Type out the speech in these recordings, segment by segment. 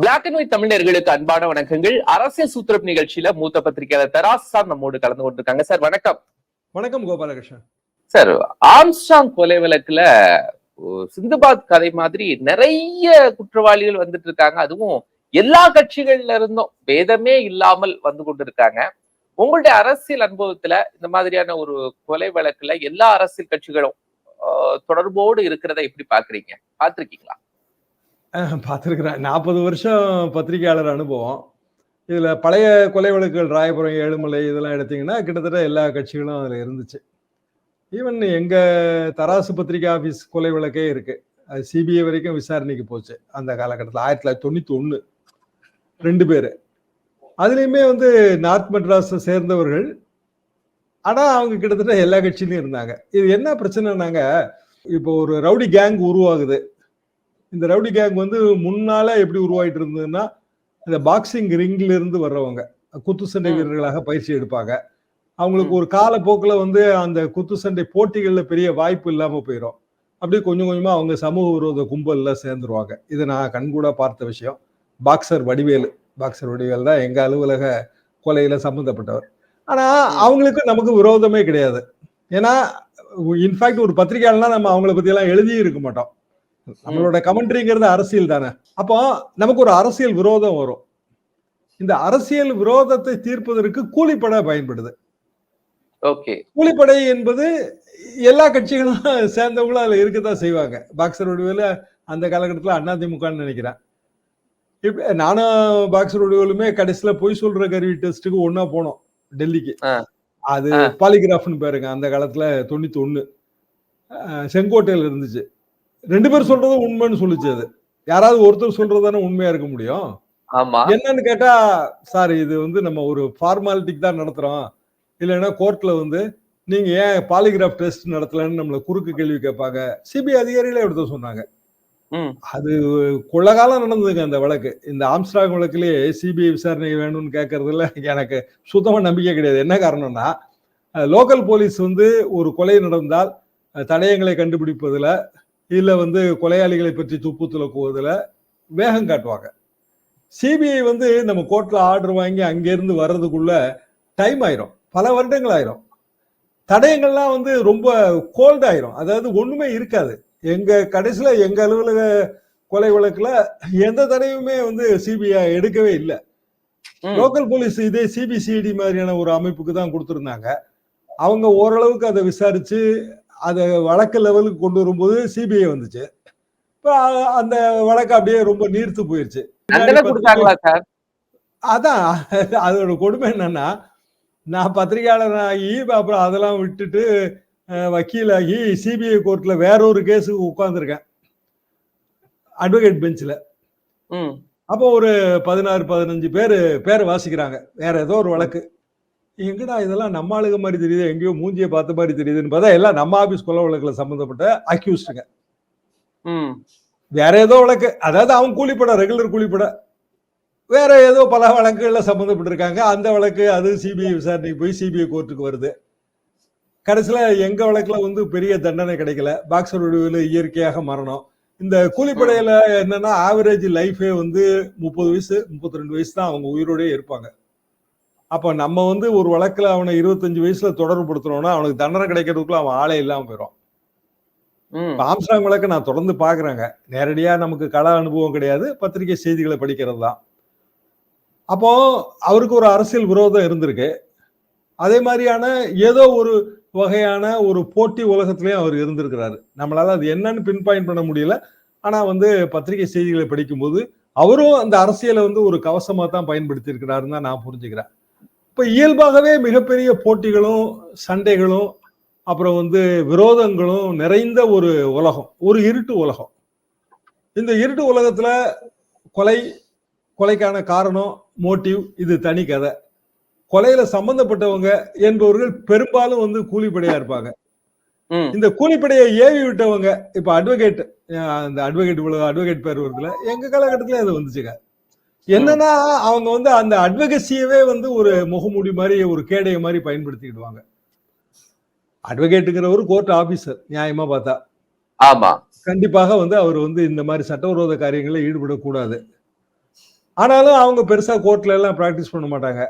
Black and white தமிழர்களுக்கு அன்பான வணக்கங்கள். அரசியல் சூத்திரம் நிகழ்ச்சியில மூத்த பத்திரிகையாளர் தராஸ் சார் நம்மோடு கலந்து கொண்டிருக்காங்க. சார் வணக்கம். வணக்கம் கோபாலகிருஷ்ணன். சார் ஆம்ஸ்டாங் கொலை வழக்குல சிந்துபாத் கதை மாதிரி நிறைய குற்றவாளிகள் வந்துட்டு இருக்காங்க. அதுவும் எல்லா கட்சிகள்ல இருந்தும் பேதமே இல்லாமல் வந்து கொண்டிருக்காங்க. உங்களுடைய அரசியல் அனுபவத்துல இந்த மாதிரியான ஒரு கொலை வழக்குல எல்லா அரசியல் கட்சிகளும் தொடர்போடு இருக்கிறத எப்படி பாக்குறீங்க? பாத்திருக்கீங்களா? பார்த்துருக்குறேன். நாற்பது வருஷம் பத்திரிகையாளர் அனுபவம். இதில் பழைய கொலை வழக்குகள் ராயபுரம் ஏழுமலை இதெல்லாம் எடுத்திங்கன்னா கிட்டத்தட்ட எல்லா கட்சிகளும் அதில் இருந்துச்சு. ஈவன் எங்கள் தராசு பத்திரிகை ஆஃபீஸ் கொலை வழக்கே இருக்குது அது சிபிஐ வரைக்கும் விசாரணைக்கு போச்சு அந்த காலகட்டத்தில். ஆயிரத்தி தொள்ளாயிரத்தி தொண்ணூற்றி ஒன்று ரெண்டு பேர். அதுலேயுமே வந்து நார்த் மெட்ராஸை சேர்ந்தவர்கள். ஆனால் அவங்க கிட்டத்தட்ட எல்லா கட்சியிலையும் இருந்தாங்க. இது என்ன பிரச்சனைனாங்க? இப்போ ஒரு ரவுடி கேங் உருவாகுது. இந்த ரவுடி கேங் வந்து முன்னால எப்படி உருவாயிட்டு இருந்ததுன்னா இந்த பாக்ஸிங் ரிங்ல இருந்து வர்றவங்க. குத்து சண்டை. வீரர்களாக பயிற்சி எடுப்பாங்க. அவங்களுக்கு ஒரு காலப்போக்கில் வந்து அந்த குத்து சண்டை போட்டிகள்ல பெரிய வாய்ப்பு இல்லாம போயிடும் அப்படியே கொஞ்சம் கொஞ்சமா அவங்க சமூக விரோத கும்பல்ல சேர்ந்துருவாங்க. இது நான் கண்கூட பார்த்த விஷயம். பாக்ஸர் வடிவேலு. பாக்ஸர் வடிவேல் தான் எங்க அலுவலக கொலையில சம்பந்தப்பட்டவர். ஆனா அவங்களுக்கு நமக்கு விரோதமே கிடையாது. ஏன்னா இன்ஃபேக்ட் ஒரு பத்திரிகையாளர்னா நம்ம அவங்கள பத்தி எல்லாம் எழுதி இருக்க மாட்டோம். நம்மளோட கமெண்ட்ரிங்கிறது அரசியல் தானே. அப்போ நமக்கு ஒரு அரசியல் விரோதம் வரும். இந்த அரசியல் விரோதத்தை தீர்ப்பதற்கு கூலிப்படை பயன்படுது. ஓகே. கூலிப்படை என்பது எல்லா கட்சிகளும் சேர்ந்தவங்களும் அதுல இருக்கத்தான் செய்வாங்க. பாக்ஸர் வடிவேலு அந்த காலகட்டத்தில் அதிமுகன்னு நினைக்கிறேன். இப்ப நானும் பாக்ஸர் வடிவேலுமே கடைசியில பொய் சொல்ற கருவி டெஸ்ட்டுக்கு ஒண்ணா போனோம் டெல்லிக்கு. அது. பாலிகிராஃப்னு பேருங்க அந்த காலத்துல தொண்ணூத்தி ஒண்ணு செங்கோட்டையில இருந்துச்சு. ரெண்டு பேர் சொல்றதும் உண்மைன்னு சொல்லுச்சு அது. யாராவது ஒருத்தர் சொல்றதுதானே உண்மையா இருக்க முடியும்? என்னன்னு கேட்டா சார் இது வந்து நம்ம ஒரு ஃபார்மாலிட்டிக்கு தான் நடத்துறோம். இல்லைன்னா கோர்ட்ல வந்து நீங்க ஏன் பாலிகிராஃப் டெஸ்ட் நடத்தலன்னு நம்மள குறுக்கு கேள்வி கேட்பாங்க. சிபிஐ அதிகாரிகளே எடுத்து சொன்னாங்க. அது கொள்ளகாலம் நடந்ததுங்க அந்த வழக்கு. இந்த ஆம்ஸ்ட்ராங் வழக்குலயே சிபிஐ விசாரணை வேணும்னு கேட்கறதுல எனக்கு சுத்தமா நம்பிக்கை கிடையாது. என்ன காரணம்னா லோக்கல் போலீஸ் வந்து ஒரு கொலை நடந்தால் தடயங்களை கண்டுபிடிப்பதுல இல்ல வந்து கொலையாளிகளை பற்றி துப்பு துலக்குவதுல வேகம் காட்டுவாங்க. சிபிஐ வந்து நம்ம கோர்ட்ல ஆர்டர் வாங்கி அங்கிருந்து வர்றதுக்குள்ள டைம் ஆயிரும். பல வருடங்கள் ஆயிரும். தடயங்கள்லாம் வந்து ரொம்ப கோல்ட் ஆயிரும். அதாவது ஒண்ணுமே இருக்காது. எங்க கடைசியில எங்க அலுவலக கொலை வழக்குல எந்த தடவையுமே வந்து சிபிஐ எடுக்கவே இல்லை. லோக்கல் போலீஸ் இதே சிபிசிஐடி மாதிரியான ஒரு அமைப்புக்கு தான் கொடுத்துருந்தாங்க. அவங்க ஓரளவுக்கு அதை விசாரிச்சு அதை வழக்கு லெவலுக்கு கொண்டு வரும்போது சிபிஐ வந்துச்சு. இப்போ அந்த வழக்கு அப்படியே ரொம்ப நீர்த்து போயிருச்சு. அதான் அதோட கொடுமை என்னன்னா நான் பத்திரிகையாளர் ஆகி அப்புறம் அதெல்லாம் விட்டுட்டு வக்கீலாகி சிபிஐ கோர்ட்ல வேற ஒரு கேஸுக்கு உட்காந்துருக்கேன் அட்வொகேட் பெஞ்சில் அப்போ ஒரு பதினாறு பதினஞ்சு பேர் பேரை வாசிக்கிறாங்க. வேற ஏதோ ஒரு வழக்கு. எங்கடா இதெல்லாம் நம்ம ஆளுங்க மாதிரி தெரியுது எங்கேயோ மூஞ்சியை பார்த்த மாதிரி தெரியுதுன்னு பார்த்தா எல்லாம் நம்ம ஆபீஸ் கொலை வழக்குல சம்மந்தப்பட்ட அக்யூஸ்டுங்க வேற ஏதோ வழக்கு. அதாவது அவன் கூலிப்பட ரெகுலர் கூலிப்பட. வேற ஏதோ பல வழக்குகள்ல சம்மந்தப்பட்டிருக்காங்க அந்த வழக்கு அது சிபிஐ விசாரணைக்கு போய் சிபிஐ கோர்ட்டுக்கு வருது. கடைசியில எங்க வழக்குல வந்து பெரிய தண்டனை கிடைக்கல. பாக்ஸர் வடிவில் இயற்கையாக மரணம். இந்த கூலிப்படையில என்னன்னா ஆவரேஜ் லைஃபே வந்து முப்பது வயசு முப்பத்தி ரெண்டு வயசு தான் அவங்க உயிரோடயே இருப்பாங்க. அப்ப நம்ம வந்து ஒரு வழக்குல அவனை இருபத்தஞ்சு வயசுல தொடர்புபடுத்துறோம்னா அவனுக்கு தண்டனை கிடைக்கிறதுக்குள்ள அவன் ஆளே இல்லாம போயிடும். ஆம்ஸ்டாங் வழக்கு நான் தொடர்ந்து பாக்குறேங்க நேரடியா நமக்கு கள அனுபவம் கிடையாது. பத்திரிகை செய்திகளை படிக்கிறது தான். அப்போ அவருக்கு ஒரு அரசியல் விரோதம் இருந்திருக்கு. அதே மாதிரியான ஏதோ ஒரு வகையான ஒரு போட்டி உலகத்திலயும் அவர் இருந்திருக்கிறாரு. நம்மளால அது என்னன்னு பின் பாயிண்ட் பண்ண முடியல. ஆனா வந்து பத்திரிகை செய்திகளை படிக்கும்போது அவரும் அந்த அரசியலை வந்து ஒரு கவசமா தான் பயன்படுத்தி இருக்கிறாருன்னு தான் நான் புரிஞ்சுக்கிறேன். இப்ப இயல்பாகவே மிகப்பெரிய போட்டிகளும் சண்டைகளும் அப்புறம் வந்து விரோதங்களும் நிறைந்த ஒரு உலகம் ஒரு இருட்டு உலகம். இந்த இருட்டு உலகத்துல கொலை கொலைக்கான காரணம் மோட்டிவ் இது தனி கதை. கொலையில சம்பந்தப்பட்டவங்க என்பவர்கள் பெரும்பாலும் வந்து கூலிப்படையா இருப்பாங்க. இந்த கூலிப்படையை ஏவி விட்டவங்க இப்ப அட்வொகேட் அந்த அட்வொகேட் இவ்வளவு அட்வொகேட் பேர் வருதுல எங்க காலகட்டத்துல அது வந்துச்சுங்க. என்னன்னா அவங்க வந்து அந்த அட்வொகசியவே வந்து ஒரு முகமூடி மாதிரி ஒரு கேடைய மாதிரி பயன்படுத்திக்கிடுவாங்க. அட்வொகேட்டுங்கிறவர் கோர்ட் ஆபீசர் நியாயமா பார்த்தா. ஆமா. கண்டிப்பாக வந்து அவர் வந்து இந்த மாதிரி சட்டவிரோத காரியங்களில் ஈடுபடக்கூடாது. ஆனாலும் அவங்க பெருசா கோர்ட்ல எல்லாம் ப்ராக்டிஸ் பண்ண மாட்டாங்க.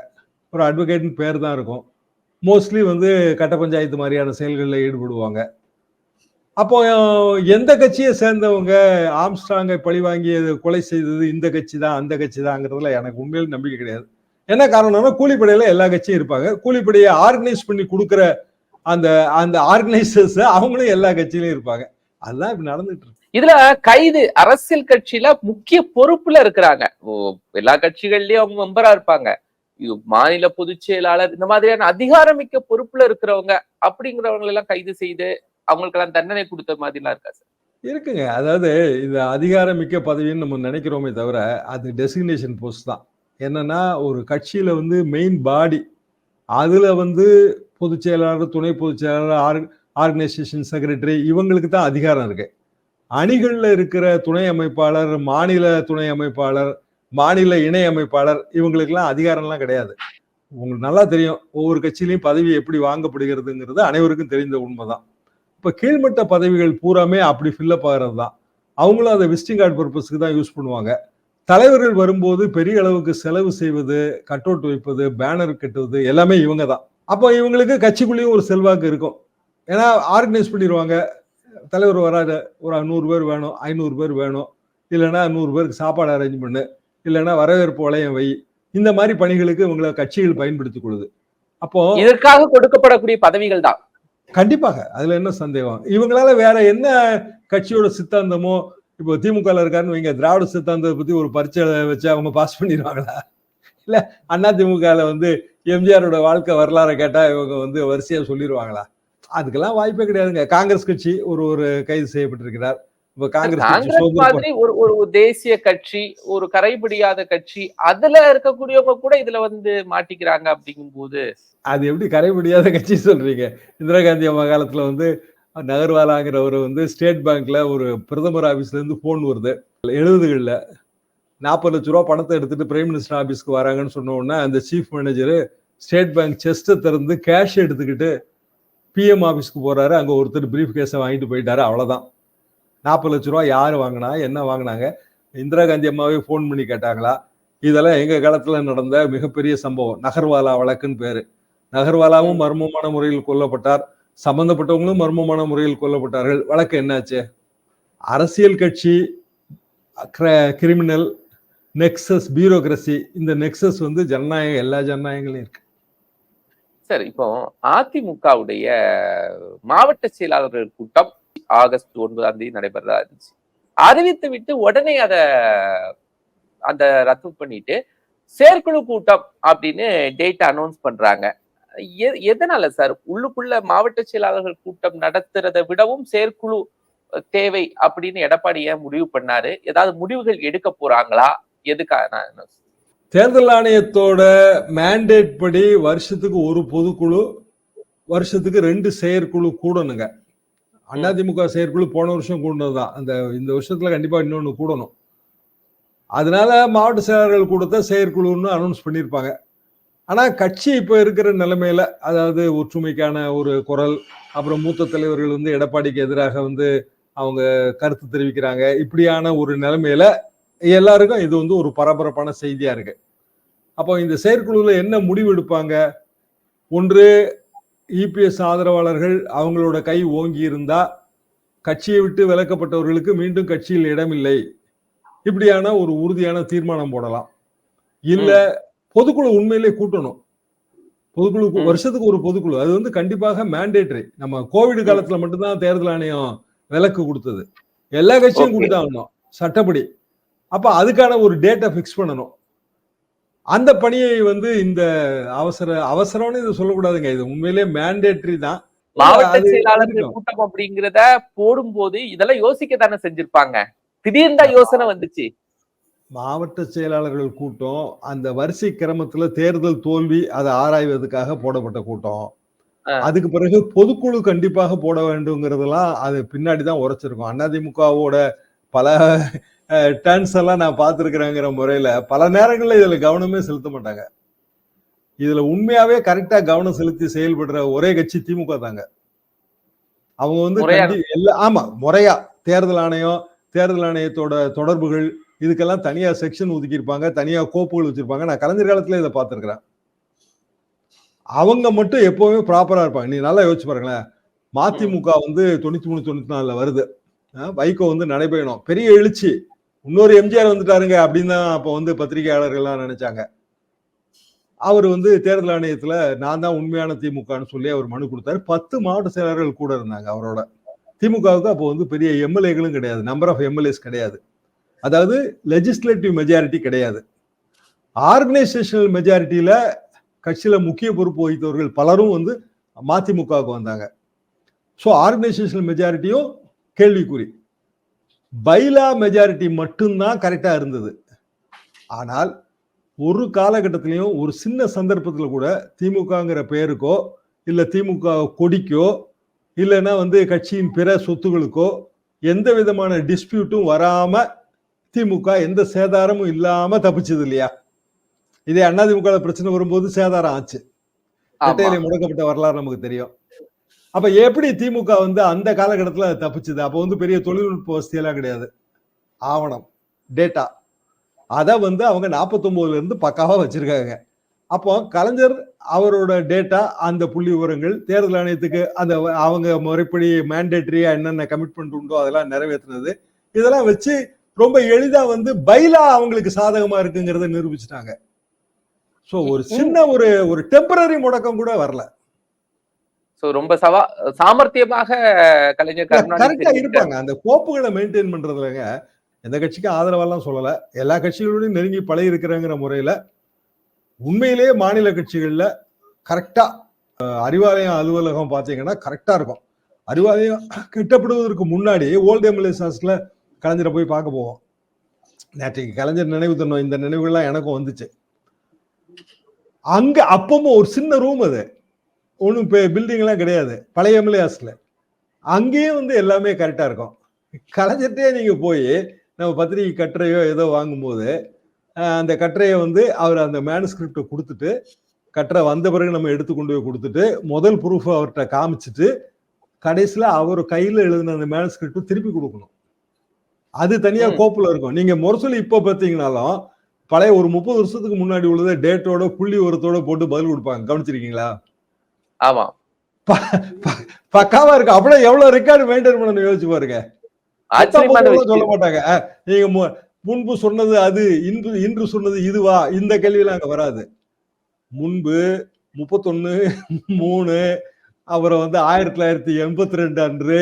ஒரு அட்வொகேட்னு பேர் தான் இருக்கும். மோஸ்ட்லி வந்து கட்ட பஞ்சாயத்து மாதிரியான செயல்களில் ஈடுபடுவாங்க. அப்போ எந்த கட்சியை சேர்ந்தவங்க ஆம்ஸ்ட்ராங்கை பழி வாங்கியது கொலை செய்தது இந்த கட்சி தான் அந்த கட்சி தாங்கிறதுல எனக்கு உண்மையில் நம்பிக்கை கிடையாது. என்ன காரணம்னா கூலிப்படையில எல்லா கட்சியும் இருப்பாங்க. கூலிப்படையை ஆர்கனைஸ் பண்ணி கொடுக்குற அந்த அந்த ஆர்கனைசர்ஸ் அவங்களும் எல்லா கட்சியிலும் இருப்பாங்க. அதுதான் இப்படி நடந்துட்டு இருக்கு. இதுல கைது அரசியல் கட்சியில முக்கிய பொறுப்புல இருக்கிறாங்க. ஓ, எல்லா கட்சிகள்லயும் அவங்க மெம்பரா இருப்பாங்க. மாநில பொதுச் செயலாளர் இந்த மாதிரியான அதிகாரமிக்க பொறுப்புல இருக்கிறவங்க அப்படிங்கிறவங்க எல்லாம் கைது செய்து அவங்களுக்கெல்லாம் தண்டனை கொடுத்த மாதிரிலாம் இருக்கா சார்? இருக்குங்க. அதாவது இந்த அதிகாரமிக்க பதவின்னு நம்ம நினைக்கிறோமே தவிர அது டெசிக்னேஷன் போஸ்ட் தான். என்னன்னா ஒரு கட்சியில வந்து மெயின் பாடி அதுல வந்து பொதுச் செயலாளர் துணை பொதுச் செயலாளர் ஆர் ஆர்கனைசேஷன் செக்ரட்டரி இவங்களுக்கு தான் அதிகாரம் இருக்கு. அணிகளில் இருக்கிற துணை அமைப்பாளர் மாநில துணை அமைப்பாளர் மாநில இணை அமைப்பாளர் இவங்களுக்கெல்லாம் அதிகாரம்லாம் கிடையாது. உங்களுக்கு நல்லா தெரியும் ஒவ்வொரு கட்சியிலையும் பதவி எப்படி வாங்கப்படுகிறதுங்கிறது அனைவருக்கும் தெரிந்த உண்மைதான். இப்போ கீழ்மட்ட பதவிகள் பூராமே அப்படி ஃபில்லப் ஆகிறது தான் அவங்களும் அதை விசிட்டிங் கார்டு பர்பஸ்க்கு தான் யூஸ் பண்ணுவாங்க. தலைவர்கள் வரும்போது பெரிய அளவுக்கு செலவு செய்வது கட் அவுட் வைப்பது பேனர் கட்டுவது எல்லாமே இவங்க தான் அப்போ இவங்களுக்கு கட்சிக்குள்ளேயும் ஒரு செல்வாக்கு இருக்கும். ஏன்னா ஆர்கனைஸ் பண்ணிடுவாங்க. தலைவர் வராது ஒரு நூறு பேர் வேணும் ஐநூறு பேர் வேணும். இல்லைன்னா நூறு பேருக்கு சாப்பாடு அரேஞ்ச் பண்ணு. இல்லைன்னா வரவேற்பு வளையம் வை. இந்த மாதிரி பணிகளுக்கு இவங்களை கட்சிகள் பயன்படுத்திக் கொள்ளுது. அப்போ இதற்காக கொடுக்கப்படக்கூடிய பதவிகள் தான். கண்டிப்பாக. அதுல என்ன சந்தேகம்? இவங்களால வேற என்ன கட்சியோட சித்தாந்தமோ இப்போ திமுக இருக்காருன்னு வைங்க திராவிட சித்தாந்தத்தை பத்தி ஒரு பரீட்சை வச்சு அவங்க பாஸ் பண்ணிடுவாங்களா? இல்ல அண்ணா திமுகல வந்து எம்ஜிஆரோட வாழ்க்கை வரலாறை கேட்டா இவங்க வந்து வரிசையா சொல்லிடுவாங்களா? அதுக்கெல்லாம் வாய்ப்பே கிடையாதுங்க. காங்கிரஸ் கட்சி ஒரு ஒரு கைது செய்யப்பட்டிருக்கிறார். இப்ப காங்கிரஸ் மாதிரி ஒரு ஒரு தேசிய கட்சி ஒரு கரைபிடியாத கட்சி அதுல இருக்கக்கூடியவங்க கூட இதுல வந்து மாட்டிக்கிறாங்க அப்படிங்கும்போது. அது எப்படி கரைபிடியாத கட்சி சொல்றீங்க? இந்திரா காந்தி அம்மா காலத்துல வந்து நகர்வாலாங்கிறவர் வந்து ஸ்டேட் பேங்க்ல ஒரு பிரதமர் ஆபீஸ்ல இருந்து போன் வருது. எழுபதுகள்ல நாற்பது லட்ச ரூபா பணத்தை எடுத்துட்டு பிரைம் மினிஸ்டர் ஆபீஸ்க்கு வராங்கன்னு சொன்ன உடனே அந்த சீஃப் மேனேஜர் ஸ்டேட் பேங்க் செஸ்ட்டை திறந்து கேஷ் எடுத்துக்கிட்டு பிஎம் ஆபீஸ்க்கு போறாரு. அங்க ஒருத்தர் பிரீஃப் கேஸை வாங்கிட்டு போயிட்டாரு. அவ்வளவுதான். நாற்பது லட்ச ரூபா யார் வாங்கினா என்ன வாங்கினாங்க? இந்திரா காந்தி அம்மாவே ஃபோன் பண்ணி கேட்டாங்களா? இதெல்லாம் எங்கள் காலத்துல நடந்த மிகப்பெரிய சம்பவம். நகர்வாலா வழக்குன்னு பேரு. நகர்வாலாவும் மர்மமான முறையில் கொல்லப்பட்டார். சம்பந்தப்பட்டவங்களும் மர்மமான முறையில் கொல்லப்பட்டார்கள். வழக்கு என்னாச்சு? அரசியல் கட்சி கிரிமினல் நெக்ஸஸ் பியூரோக்ரஸி இந்த நெக்ஸஸ் வந்து ஜனநாயகம் எல்லா ஜனநாயகங்களும் இருக்கு. சார் இப்போ அதிமுகவுடைய மாவட்ட செயலாளர்கள் கூட்டம் ஆகஸ்ட் ஒன்பதாம் தேதி நடைபெறதா இருந்துச்சு. அறிவித்து விட்டு உடனே அதை அந்த ரத்து பண்ணிட்டு செயற்குழு கூட்டம் அப்படின்னு டேட் அனௌன்ஸ் பண்றாங்க. எ- எதனால சார் உள்ளுக்குள்ள மாவட்ட செயலாளர்கள் கூட்டம் நடத்துறதை விடவும் செயற்குழு தேவை அப்படின்னு எடப்பாடி ஏன் முடிவு பண்ணாரு? ஏதாவது முடிவுகள் எடுக்க போறாங்களா? எதுக்காக தேர்தல் ஆணையத்தோட மேண்டேட் படி வருஷத்துக்கு ஒரு பொதுக்குழு வருஷத்துக்கு ரெண்டு செயற்குழு கூடணுங்க. அதிமுக செயற்குழு போன வருஷம் கூடனதுதான். அந்த இந்த வருஷத்துல கண்டிப்பா இன்னொன்று கூடணும். அதனால மாவட்ட செயலாளர்கள் கூட்டத்தை செயற்குழுன்னு அனௌன்ஸ் பண்ணியிருப்பாங்க. ஆனால் கட்சி இப்போ இருக்கிற நிலைமையில அதாவது ஒற்றுமைக்கான ஒரு குரல் அப்புறம் மூத்த தலைவர்கள் வந்து எடப்பாடிக்கு எதிராக வந்து அவங்க கருத்து தெரிவிக்கிறாங்க. இப்படியான ஒரு நிலைமையில எல்லாருக்கும் இது வந்து ஒரு பரபரப்பான செய்தியாக இருக்கு. அப்போ இந்த செயற்குழுவில் என்ன முடிவு எடுப்பாங்க? ஒன்று இபிஎஸ் ஆதரவாளர்கள் அவங்களோட கை ஓங்கி இருந்தா கட்சியை விட்டு விலக்கப்பட்டவர்களுக்கு மீண்டும் கட்சியில் இடமில்லை. இப்படியான ஒரு உறுதியான தீர்மானம் போடலாம். இல்ல பொதுக்குழு உண்மையிலே கூட்டணும். பொதுக்குழு. வருஷத்துக்கு ஒரு பொதுக்குழு. அது வந்து கண்டிப்பாக மேண்டேட்டரி நம்ம கோவிட் காலத்துல மட்டும்தான் தேர்தல் ஆணையம் விலக்கு கொடுத்தது. எல்லா கட்சியும் Okay. கொடுத்தாகணும் சட்டப்படி. அப்ப அதுக்கான ஒரு டேட்டை ஃபிக்ஸ் பண்ணணும். அந்த பணியை வந்து இந்த அவசர அவசரம்னு இது சொல்லக்கூடாதுங்க. இது உண்மையிலே மேண்டேட்டரி தான். மாவட்ட செயலாளர்கள். கூட்டம் அப்படிங்கிறத போடும்போது இதெல்லாம் யோசிக்க தானே செஞ்சிருப்பாங்க. திடீர்னு தான் யோசனை வந்துச்சு. மாவட்ட செயலாளர்கள் கூட்டம் அந்த வரிசை கிரமத்துல தேர்தல் தோல்வி அதை ஆராய்வதற்காக போடப்பட்ட கூட்டம். அதுக்கு பிறகு பொதுக்குழு கண்டிப்பாக போட வேண்டுங்கிறதெல்லாம் அது பின்னாடி தான் உரைச்சிருக்கும். அதிமுகவோட பல டர்ன்ஸ் எல்லாம் நான் பார்த்துருக்கிறேங்கிற முறையில பல நேரங்கள்ல இதுல கவனமே செலுத்த மாட்டாங்க. இதுல உண்மையாவே கரெக்டா கவனம் செலுத்தி செயல்படுற ஒரே கட்சி திமுக தாங்க. அவங்க வந்து எல்லா ஆமா முறையா தேர்தல் ஆணையம் தேர்தல் ஆணையத்தோட தொடர்புகள் இதுக்கெல்லாம் தனியா செக்ஷன் ஒதுக்கியிருப்பாங்க தனியா கோப்புகள் வச்சிருப்பாங்க. நான் கலைஞர் காலத்துல இதை பார்த்திருக்கிறேன். அவங்க மட்டும் எப்பவுமே ப்ராப்பரா இருப்பாங்க. நீ நல்லா யோசிச்சு பாருங்களேன். மதிமுக வந்து தொண்ணூத்தி மூணு தொண்ணூத்தி நாலுல வருது. வைகோ வந்து நடைபெறணும் பெரிய எழுச்சி. இன்னொரு எம்ஜிஆர் வந்துட்டாருங்க அப்படின்னு தான் அப்போ வந்து பத்திரிகையாளர்கள்லாம் நினைச்சாங்க. அவர் வந்து தேர்தல் ஆணையத்தில் நான் தான் உண்மையான திமுகன்னு சொல்லி அவர் மனு கொடுத்தாரு. பத்து மாவட்ட செயலர்கள் கூட இருந்தாங்க அவரோட. திமுகவுக்கு அப்போ வந்து பெரிய எம்எல்ஏகளும் கிடையாது. நம்பர் ஆஃப் எம்எல்ஏஸ் கிடையாது. அதாவது லெஜிஸ்லேட்டிவ் மெஜாரிட்டி கிடையாது. ஆர்கனைசேஷனல் மெஜாரிட்டியில் கட்சியில் முக்கிய பொறுப்பு வகித்தவர்கள் பலரும் வந்து மதிமுகவுக்கு வந்தாங்க. ஸோ ஆர்கனைசேஷனல் மெஜாரிட்டியும் கேள்விக்குறி. பைலா மெஜாரிட்டி மட்டும்தான் கரெக்டா இருந்தது. ஆனால் ஒரு காலகட்டத்திலையும் ஒரு சின்ன சந்தர்ப்பத்தில் கூட திமுகங்கிற பெயருக்கோ இல்ல திமுக கொடிக்கோ இல்லைன்னா வந்து கட்சியின் பிற சொத்துகளுக்கோ எந்த விதமான டிஸ்பியூட்டும் வராம திமுக எந்த சேதாரமும் இல்லாம தப்பிச்சது இல்லையா? இதே அதிமுக பிரச்சனை வரும்போது சேதாரம் ஆச்சு. முடக்கப்பட்ட வரலாறு நமக்கு தெரியும். அப்ப எப்படி திமுக வந்து அந்த காலகட்டத்துல தப்பிச்சது? அப்ப வந்து பெரிய தொழில்நுட்ப வசதியெல்லாம் கிடையாது. ஆவணம் டேட்டா அதை வந்து அவங்க 49 இருந்து பக்காவா வச்சிருக்காங்க. அப்போ கலைஞர் அவரோட டேட்டா அந்த புள்ளி விவரங்கள் தேர்தல் ஆணையத்துக்கு அந்த அவங்க முறைப்படி மேண்டேட்டரியா என்னென்ன கமிட்மெண்ட் உண்டோ அதெல்லாம் நிறைவேற்றினது. இதெல்லாம் வச்சு ரொம்ப எளிதா வந்து பைலா அவங்களுக்கு சாதகமா இருக்குங்கிறத நிரூபிச்சிட்டாங்க. ஸோ ஒரு சின்ன ஒரு ஒரு டெம்பரரி முடக்கம் கூட வரல. சோ ரொம்ப சவா சாமர்த்தியமாக கலைஞர் கருணாநிதி. இருப்பாங்க. அந்த கோப்புகளை மெயின்டைன் பண்றதுலங்க எந்த கட்சிக்கும் ஆதரவெல்லாம் சொல்லல. எல்லா கட்சிகளோடையும் நெருங்கி பழகி இருக்கிறங்கிற முறையில உண்மையிலேயே மாநில கட்சிகள்ல கரெக்டா அறிவாலயம் அலுவலகம் பாத்தீங்கன்னா கரெக்டா இருக்கும். அறிவாலயம் கட்டப்படுவதற்கு முன்னாடி ஓல்டு எம்எல்ஏஸ் ஹாஸ்ல கலைஞரை போய் பார்க்க போவோம். நேற்றைக்கு கலைஞர் நினைவு தரணும் இந்த நினைவுகள்லாம் எனக்கும் வந்துச்சு. அங்க அப்பவும் ஒரு சின்ன ரூம் அது. ஒன்றும் பில்டிங் எல்லாம் கிடையாது. பழைய எம்எல்ஏ ஹாஸ்ல அங்கேயும் வந்து எல்லாமே கரெக்டா இருக்கும். கலைஞர்கிட்டே நீங்க போய் நம்ம பத்திரிகை கட்டுரையோ ஏதோ வாங்கும்போது அந்த கட்டுரையை வந்து அவர் அந்த மேனுஸ்கிரிப்டை கொடுத்துட்டு கட்டுரை வந்த பிறகு நம்ம எடுத்து கொண்டு போய் கொடுத்துட்டு முதல் ப்ரூஃப் அவர்கிட்ட காமிச்சிட்டு கடைசியில அவர் கையில எழுதின அந்த மேனுஸ்கிரிப்ட் திருப்பி கொடுக்கணும். அது தனியா ம். கோப்புல இருக்கும். நீங்க முரசொலி இப்ப பார்த்தீங்கன்னாலும் பழைய ஒரு முப்பது வருஷத்துக்கு முன்னாடி உள்ளதை டேட்டோட புள்ளி உரத்தோட போட்டு பதில் கொடுப்பாங்க. கவனிச்சிருக்கீங்களா? ஆமா. பக்காவா இருக்கு. அப்படியே எவ்வளவு ரெக்கார்டு மெயின்டைன் பண்ணணும் யோசிச்சு பாருங்க. சொல்ல மாட்டாங்க. நீங்க முன்பு சொன்னது அது இன்று இன்று சொன்னது இதுவா? இந்த கேள்வியெல்லாம் அங்க வராது. முன்பு முப்பத்தொன்னு மூணு அப்புறம் வந்து ஆயிரத்தி தொள்ளாயிரத்தி எண்பத்தி ரெண்டு அன்று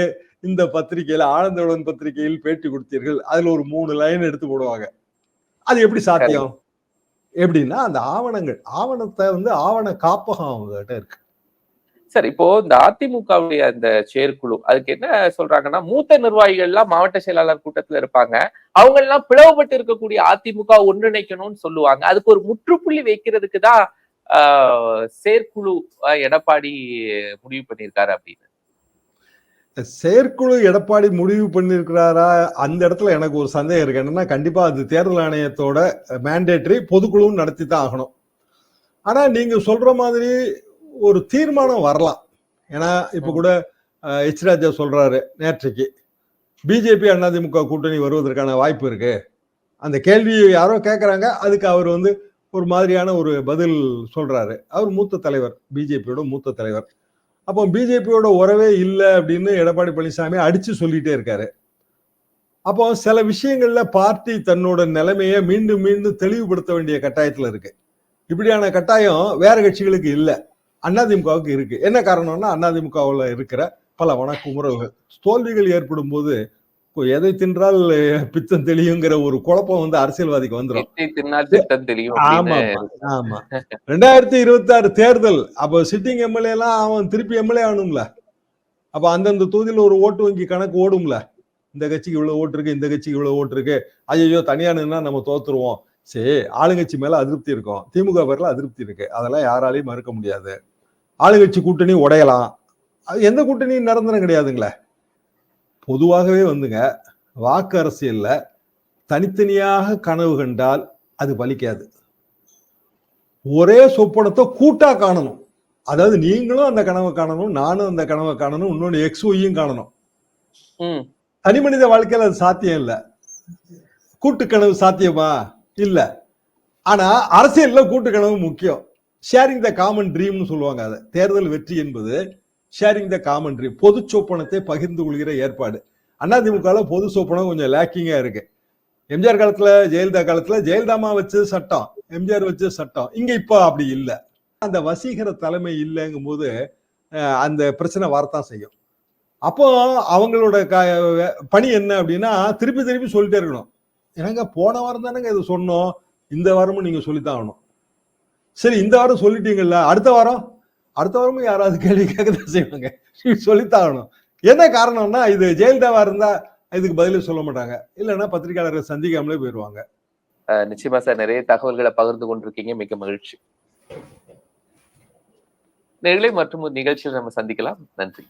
இந்த பத்திரிகையில ஆனந்தவுடன் பத்திரிகையில் பேட்டி கொடுத்தீர்கள். அதுல ஒரு மூணு லைன் எடுத்து போடுவாங்க. அது எப்படி சாத்தியம்? எப்படின்னா அந்த ஆவணங்கள் ஆவணத்தை வந்து ஆவண காப்பகம் அவங்க கிட்ட இருக்கு. சார் இப்போ இந்த அதிமுகவுடைய அந்த செயற்குழு அதுக்கு என்ன சொல்றாங்கன்னா மூத்த நிர்வாகிகள் எல்லாம் மாவட்ட செயலாளர் கூட்டத்துல இருப்பாங்க. அவங்க எல்லாம் பிளவுபட்டு இருக்கக்கூடிய அதிமுக ஒன்றிணைக்கணும்னு சொல்லுவாங்க. அதுக்கு ஒரு முற்றுப்புள்ளி வைக்கிறதுக்கு தான் ஆஹ், செயற்குழு எடப்பாடி முடிவு பண்ணியிருக்காரு அப்படின்னு. செயற்குழு எடப்பாடி முடிவு பண்ணிருக்கிறாரா அந்த இடத்துல எனக்கு ஒரு சந்தேகம் இருக்கு. என்னன்னா கண்டிப்பா அது தேர்தல் ஆணையத்தோட மேண்டேட்டரி பொதுக்குழுவும் நடத்தி தான் ஆகணும். ஆனா நீங்க சொல்ற மாதிரி ஒரு தீர்மானம் வரலாம். ஏன்னா இப்போ கூட எச் ராஜா சொல்றாரு நேற்றைக்கு பிஜேபி அதிமுக கூட்டணி வருவதற்கான வாய்ப்பு இருக்கு. அந்த கேள்வியை யாரோ கேட்குறாங்க அதுக்கு அவர் வந்து ஒரு மாதிரியான ஒரு பதில் சொல்றாரு. அவர் மூத்த தலைவர் பிஜேபியோட மூத்த தலைவர். அப்போ பிஜேபியோட உறவே இல்லை அப்படின்னு எடப்பாடி பழனிசாமி அடிச்சு சொல்லிட்டே இருக்காரு. அப்போ சில விஷயங்கள்ல பார்ட்டி தன்னோட நிலைமையை மீண்டும் மீண்டும் தெளிவுபடுத்த வேண்டிய கட்டாயத்தில் இருக்கு. இப்படியான கட்டாயம் வேற கட்சிகளுக்கு இல்லை. அதிமுகவுக்கு இருக்கு. என்ன காரணம்னா அதிமுகவுல இருக்கிற பல வணக்குமுறல்கள் தோல்விகள் ஏற்படும் போது எதை தின்றால் பித்தம் தெளியுங்கிற ஒரு குழப்பம் வந்து அரசியல்வாதிக்கு வந்துடும் ஆமா ஆமா. ரெண்டாயிரத்தி இருபத்தி ஆறு தேர்தல். அப்ப சிட்டிங் எம்எல்ஏ எல்லாம் அவன் திருப்பி எம்எல்ஏ ஆகணும்ல. அப்ப அந்தந்த தொகுதியில ஒரு ஓட்டு வங்கி கணக்கு ஓடும்ல. இந்த கட்சிக்கு இவ்வளவு ஓட்டு இருக்கு இந்த கட்சிக்கு இவ்வளவு ஓட்டு இருக்கு. ஐயோ தனியா நின்னா நம்ம தோத்துருவோம். சரி ஆளுங்கட்சி மேல அதிருப்தி இருக்கும். திமுக பேர்ல அதிருப்தி இருக்கு. அதெல்லாம் யாராலையும் மறுக்க முடியாது. ஆளுங்கட்சி கூட்டணி உடையலாம். அது எந்த கூட்டணியும் நிரந்தரம் கிடையாதுங்களே. பொதுவாகவே வந்துங்க வாக்கு அரசியல்ல தனித்தனியாக கனவு கண்டால் அது பலிக்காது. ஒரே சொப்பனத்தை கூட்டா காணணும். அதாவது நீங்களும் அந்த கனவை காணணும் நானும் அந்த கனவை காணணும் இன்னொன்னு எக்ஸ் ஒய்யும் காணணும். தனி மனித வாழ்க்கையில அது சாத்தியம் இல்லை. கூட்டுக்கனவு சாத்தியமா? இல்ல. ஆனா அரசியல்ல கூட்டுக்கனவு முக்கியம். ஷேரிங் த காமன் ட்ரீம்னு சொல்லுவாங்க அதை. தேர்தல் வெற்றி என்பது ஷேரிங் த காமன் ட்ரீம் பொது சொப்பனத்தை பகிர்ந்து கொள்கிற ஏற்பாடு. அதிமுகல பொது சொப்பனம் கொஞ்சம் லேக்கிங்காக இருக்கு. எம்ஜிஆர் காலத்துல ஜெயலலிதா காலத்துல ஜெயலலிதாமா வச்சு சட்டம். எம்ஜிஆர் வச்சு சட்டம். இங்க இப்போ அப்படி இல்லை. அந்த வசீகர தலைமை இல்லைங்கும் போது அந்த பிரச்சனை வரத்தான் செய்யும். அப்போ அவங்களோட க- பணி என்ன அப்படின்னா திருப்பி திருப்பி சொல்லிட்டே இருக்கணும். என்னங்க போன வாரம் தானேங்க இது சொன்னோம். இந்த வாரமும் நீங்க சொல்லித்தான் ஆகணும். சரி இந்த வாரம் சொல்லிட்டீங்கல்ல. அடுத்த வாரம்? அடுத்த வாரமும் யாராவது கேள்வி கேட்கதான் செய்வாங்க. சொல்லித்தாகணும். என்ன காரணம்னா இது ஜெயலலிதாவா இருந்தா இதுக்கு பதிலும் சொல்ல மாட்டாங்க. இல்லைன்னா பத்திரிகையாளர்கள் சந்திக்காமலே போயிடுவாங்க நிச்சயமா சார். நிறைய தகவல்களை பகிர்ந்து கொண்டிருக்கீங்க. மிக்க மகிழ்ச்சி. நேர்களை மற்றும் ஒரு நிகழ்ச்சியில் நம்ம சந்திக்கலாம். நன்றி.